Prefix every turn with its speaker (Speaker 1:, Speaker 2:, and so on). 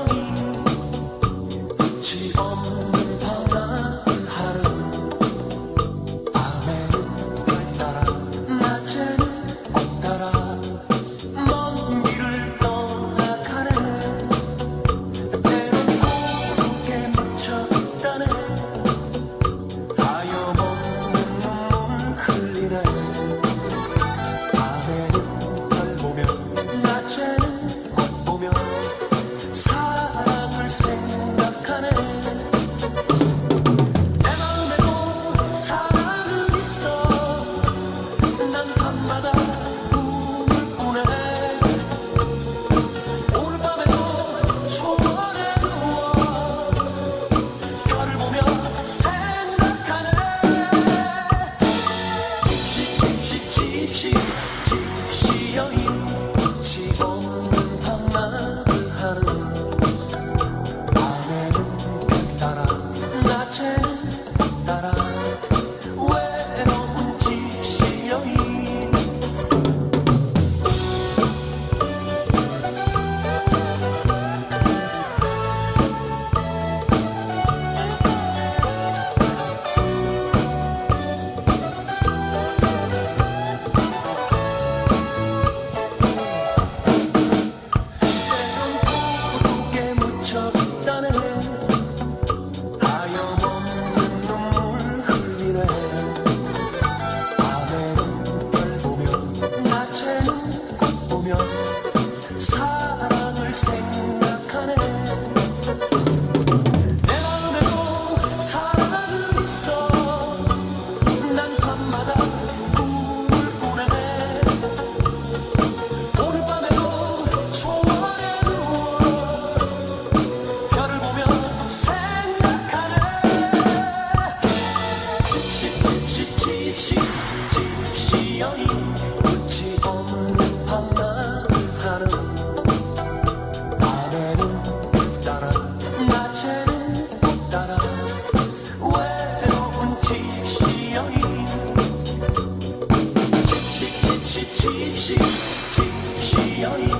Speaker 1: Oh. 보면 사랑을 생각하네. 내 마음에도 사랑은 있어. 난 밤마다 꿈을 꾸네 오늘 밤에도 초원에 누워. 별을 보면 생각하네. 需不需要一点？